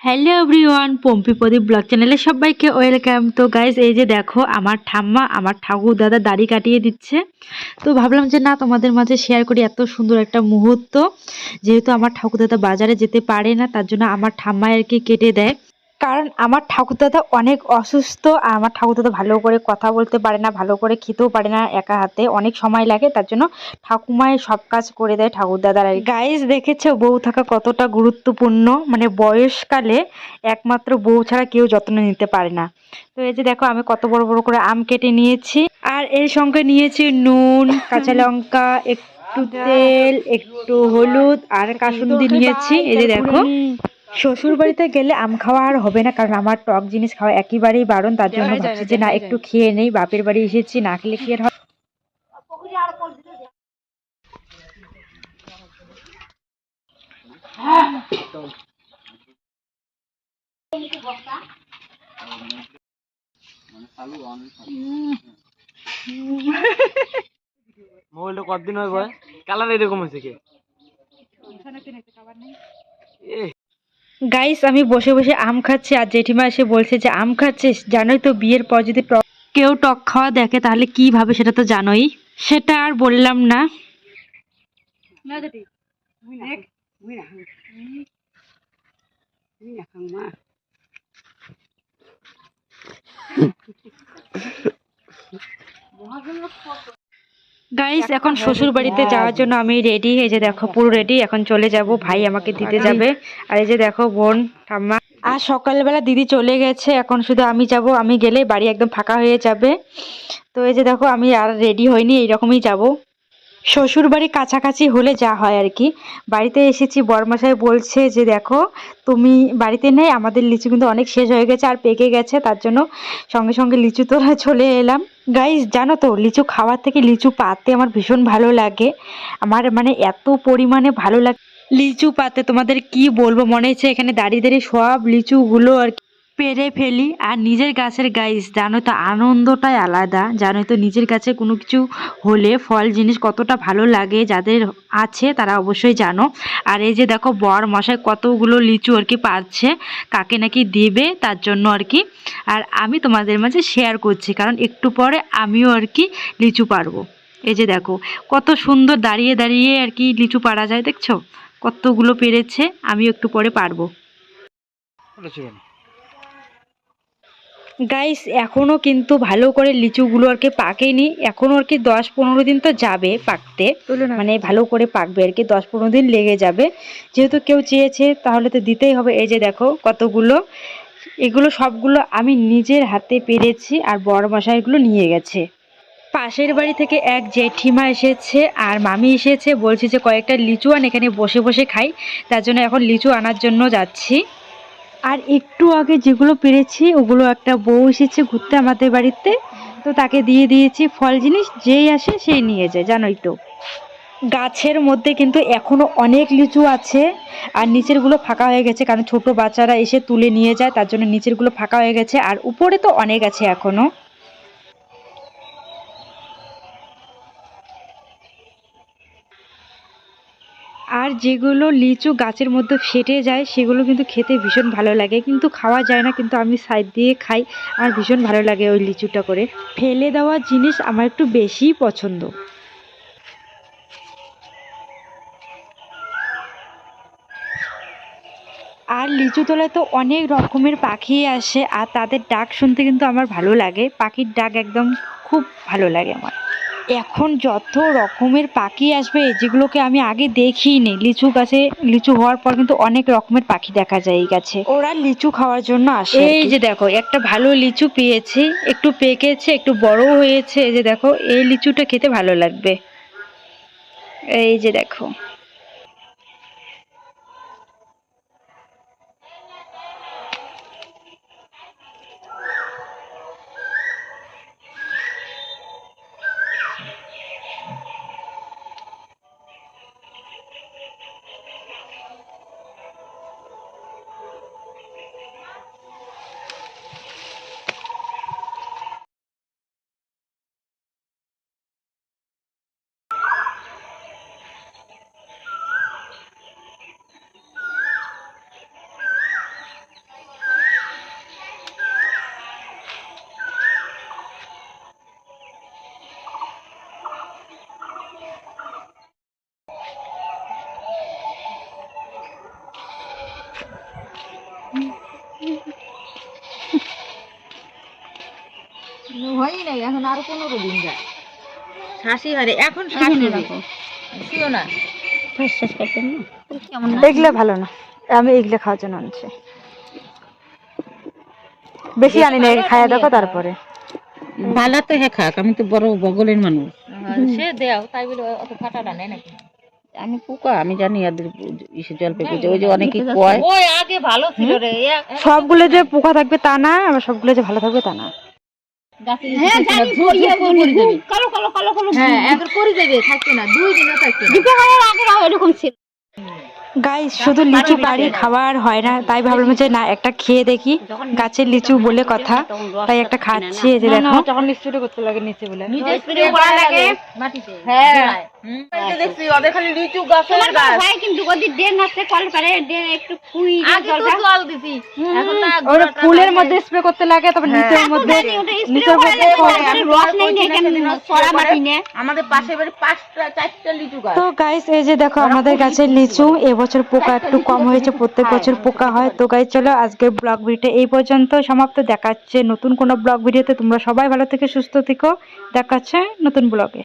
Hello everyone Pompi Pradip blog চ্যানেলে সবাইকে welcome তো গাইজ এই যে দেখো, আমার ঠাম্মা, আমার ঠাকুর দাদা দাড়ি কাটিয়ে দিচ্ছে। তো ভাবলাম যে না, তোমাদের মাঝে শেয়ার করি এত সুন্দর একটা মুহূর্ত। যেহেতু আমার ঠাকুর দাদা বাজারে যেতে পারে না, তার জন্য আমার ঠাম্মা আর কি কেটে দেয়। কারণ আমার ঠাকুরদাদা অনেক অসুস্থ আর আমার ঠাকুরদাদা ভালো করে কথা বলতে পারে না ভালো করে খেতেও পারে না একা হাতে অনেক সময় লাগে তার জন্য ঠাকুমায় সব কাজ করে দেয় ঠাকুরদাদার আর গাইজ দেখেছ বউ থাকা কতটা গুরুত্বপূর্ণ? মানে বয়সকালে একমাত্র বউ ছাড়া কেউ যত্ন নিতে পারে না। তো এই যে দেখো আমি কত বড় বড় করে আম কেটে নিয়েছি আর এর সঙ্গে নিয়েছি নুন কাঁচা লঙ্কা একটু তেল একটু হলুদ আর কাসুন্দি নিয়েছি এই যে দেখো। শ্বশুর বাড়িতে গেলে আম খাওয়া আর হবে না কারণ আমার টক জিনিস খাওয়া একেবারেই বারণ তার জন্য ভাবছি যে না একটু খেয়ে নেই বাপের বাড়ি এসেছি না খেলে আর হবে? মোবাইলটা কতদিন হয় কালার এরকম হয়েছে কি? এ গাইস আমি বসে বসে আম খাচ্ছি আর জেঠিমা এসে বলছে যে আম খাচ্ছিস? জানোই তো বিয়ের পর যদি কেউ টক খাওয়া দেখে তাহলে কি ভাবে সেটা তো জানোই। সেটা আর বললাম না। গাইস এখন শ্বশুর বাড়িতে যাওয়ার জন্য আমি রেডি এই যে দেখো পুরো রেডি এখন চলে যাব। ভাই আমাকে দিতে যাবে। আর এই যে দেখো বোন ঠাম্মা। আর সকালবেলা দিদি চলে গেছে এখন শুধু আমি যাব আমি গেলে বাড়ি একদম ফাঁকা হয়ে যাবে। তো এই যে দেখো আমি আর রেডি হইনি এইরকমই যাব। শ্বশুর বাড়ি কাছাকাছি হলে যা হয় আর কি। বাড়িতে এসেছি, বরমশাই বলছে যে, দেখো, তুমি বাড়িতে নেই, আমাদের লিচু কিন্তু অনেক শেষ হয়ে গেছে আর পেকে গেছে, তার জন্য সঙ্গে সঙ্গে লিচু তোলা চলে এলাম। গাইস জানো তো, লিচু খাওয়ার থেকে লিচু পাতে আমার ভীষণ ভালো লাগে। আমার মানে এত পরিমাণে ভালো লাগে। লিচু পাতে তোমাদের কি বলব? মনে হচ্ছে এখানে দাঁড়িয়ে দাঁড়িয়ে সব লিচুগুলো আর কি পেরে ফেলি। আর নিজের গাছের গাইস জানো তো আনন্দটাই আলাদা। জানো তো নিজের কাছে কোনো কিছু হলে ফল, জিনিস কতটা ভালো লাগে, যাদের আছে তারা অবশ্যই জানো। আর এই যে দেখো বর মশাই কতগুলো লিচু আর কি পাচ্ছে, কাকে নাকি দেবে তার জন্য আর কি। আর আমি তোমাদের মাঝে শেয়ার করছি, কারণ একটু পরে আমিও আর কি লিচু পারব এই যে দেখো, কত সুন্দর দাঁড়িয়ে দাঁড়িয়ে আর কি লিচু পারা যায়, দেখছ? কতগুলো পেরেছে, আমিও একটু পরে পারব। গাইস এখনও কিন্তু ভালো করে লিচুগুলো আর কি পাকেনি। এখনও আর কি দশ পনেরো দিন তো যাবে পাকতে। মানে ভালো করে পাকবে আর কি দশ পনেরো দিন লেগে যাবে। যেহেতু কেউ চেয়েছে তাহলে তো দিতেই হবে। এই যে দেখো কতগুলো। এগুলো সবগুলো আমি নিজের হাতে পেরেছি আর বড় মশাইগুলো নিয়ে গেছে। পাশের বাড়ি থেকে এক জেঠিমা এসেছে আর মামি এসেছে বলছে যে কয়েকটা লিচু আন এখানে বসে বসে খাই। তার জন্য এখন লিচু আনার জন্য যাচ্ছি। আর একটু আগে যেগুলো পেরেছি, ওগুলো একটা বউ এসেছে ঘুরতে আমাদের বাড়িতে। তো তাকে দিয়ে দিয়েছি ফল জিনিস, যেই আসে সেই নিয়ে যায়, জানোই তো। গাছের মধ্যে কিন্তু এখনও অনেক লিচু আছে, আর নিচেরগুলো ফাঁকা হয়ে গেছে, কারণ ছোট বাচ্চারা এসে তুলে নিয়ে যায়, তার জন্য নিচেরগুলো ফাঁকা হয়ে গেছে, আর উপরে তো অনেক আছে এখনও। আর যেগুলো লিচু গাছের মধ্যে ফেটে যায়, সেগুলো কিন্তু খেতে ভীষণ ভালো লাগে। কিন্তু খাওয়া যায় না, কিন্তু আমি সাইড দিয়ে খাই, আর ভীষণ ভালো লাগে ওই লিচুটা করে। ফেলে দেওয়া জিনিস আমার একটু বেশিই পছন্দ। আর লিচু তলায় তো অনেক রকমের পাখি আসে, আর তাদের ডাক শুনতে কিন্তু আমার ভালো লাগে। পাখির ডাক একদম খুব ভালো লাগে আমার। এখন যত রকমের পাখি আসবে যেগুলোকে আমি আগে দেখিনি লিচু গাছে লিচু হওয়ার পর কিন্তু অনেক রকমের পাখি দেখা যায় এই গাছে। ওরা লিচু খাওয়ার জন্য আসে এই যে দেখো একটা ভালো লিচু পেয়েছি একটু পেকেছে একটু বড় হয়েছে এই যে দেখো এই লিচুটা খেতে ভালো লাগবে। এই যে দেখো। হয়ই নাই এখন আরও পনেরো দিন যায়। শাসি হারে এখন শাসি না। এগুলো ভালো না। আমি এগুলো খাওয়ার জন্য আনছি। বেশি আনি না খাইয়া দেখো তারপরে। ভালো তো হ্যাঁ খাক আমি তো বড় বগলের মানুষ। সে দেও তাই বলে অত ফাটাটা নেই নাকি? আমি পোকা আমি জানি এদের ইসে ওই যে অনেকে কয়। ওই আগে ভালো ছিল রে সবগুলো যে পোকা থাকবে তা না আবার সবগুলো যে ভালো থাকবে তা না। হ্যাঁ কালো কালো কালো কালো হ্যাঁ একবার করে দেবে থাকতো না দুই দিনও থাকতো না। এরকম ছিল। গাইস শুধু লিচু বাড়ি খাবার হয় না তাই ভাবলাম যে না একটা খেয়ে দেখি। গাছের লিচু বলে কথা তাই একটা খাচ্ছি এই যে দেখো। তখন স্প্রে করতে লাগে নিচে বলে। নিজে স্প্রে করা লাগে। মাটিতে। হ্যাঁ। দেখছি ওদের খালি লিচু গাছের গাছ। ভাই কিন্তু ওদের ডেন আছে কল পারে ডেন একটু ফুই আগে তো জল দিছি এখন না ওর ফুলের মধ্যে স্প্রে করতে লাগে তারপর নিচের মধ্যে নিচের মধ্যে রস নেই দেখেন সরা মাটি নে আমাদের পাশে বাড়ি পাঁচটা চারটা লিচু গাছ। তো গাইস এই যে দেখো আমাদের গাছের লিচু এবছর পোকা একটু কম হয়েছে প্রত্যেক বছর পোকা হয়। তো গাইস চলো আজকের ব্লগ ভিডিও এই পর্যন্ত সমাপ্ত দেখাচ্ছে। নতুন কোনো ব্লগ ভিডিওতে তোমরা সবাই ভালো থেকে সুস্থ থেকো। দেখাচ্ছে নতুন ব্লগে